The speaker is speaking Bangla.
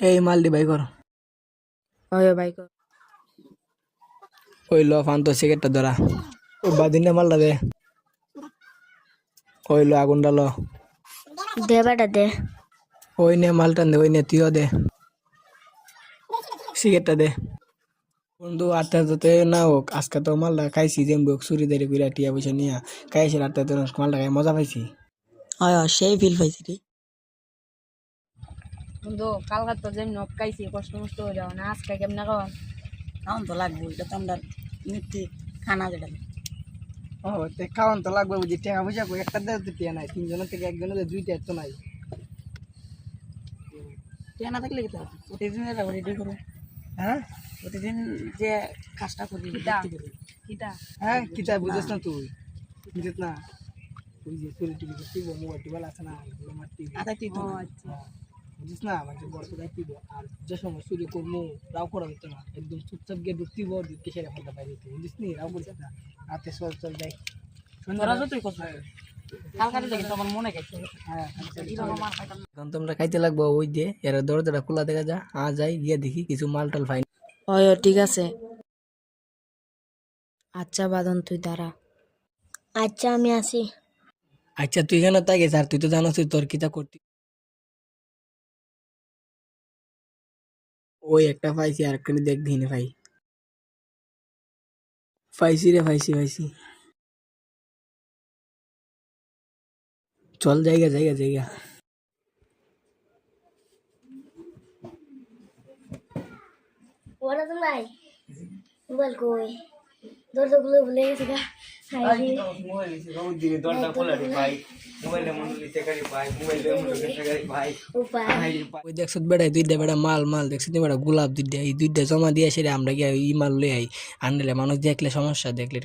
এই মালটি বাই কর। হয় ভাই কর। ওই ল ফান তো সিগারেটটা ধরা। ওই বাদিনে মালটা দে। ওই লো আগুনটা ল। দে বেটা দে। ওই নে মালটা দে ওই নে তুইও দে। সিগারেটটা দে। বন্ধু আটটা তো না হোক আজকে তো মালটা খাইছি যে বুক চুরি দেরি করে টিয়া পয়সা নিয়ে। খাইছি আটটা তো মালটা খাই মজা পাইছি। হয় হয়, সেই ফিল পাইছি রে। বন্ধু কালকে তো যেমন নপকাইছি কষ্ট মষ্ট হয়ে যাও না আজকে কেমন খাওয়ান কারণ তো লাগবে এটা তো আমরা নিত্যি খানা যেটা। ও তে খাওয়ান তো লাগবে বুঝি টাকা পয়সা একটা দেয় তো টিয়া নাই তিনজনের থেকে একজনের দুইটা তো নাই। টিয়া না থাকলে কি তো প্রতিদিন রেডি করো। হ্যাঁ? প্রতিদিন যে কাজটা করি কিটা? করি। কিটা? হ্যাঁ কিতা বুঝছ না তুই? বুঝিস না? ওই যে চুরি টিভি মোবাইল টোবাইল আছে না। আচ্ছা বুঝিস না? মানে বড় তো দায়িত্ব আর যে সময় চুরি করব রাও করা যেত না। একদম চুপচাপ গিয়ে ঢুকতিব ঢুকতে সেরা ফেলতে পাই দিতে বুঝিস নি? রাও করিস না। রাতে চল চল যাই। মনে হ্যাঁ এখন এখন তোমরা খাইতে লাগবো ওই যে এরা দরজাটা খোলা দেখা যা আ যাই গিয়ে দেখি কিছু মাল টাল ফাইন হয় ঠিক আছে। আচ্ছা বাদন তুই দাঁড়া। আচ্ছা আমি আসি। আচ্ছা তুই কেন তাই গেছ আর তুই তো জানোস তোর কিতা করতি। ওই একটা পাইছি আর একটা দেখ দিনে ভাই। পাইছি রে, পাইছি পাইছি। চল জায়গা জায়গা জায়গা। ওরা তো নাই। মোবাইল কই? দরজা খুলে ভুলে গেছে গা। ওই দেখছ বেড়াই দুইটা বেড়া মাল মাল দেখছ তুমি বেড়া গোলাপ দুইটা এই দুইটা জমা দিয়ে সেরে আমরা গিয়ে ই মাল লই আই? আনলে মানুষ দেখলে সমস্যা দেখলে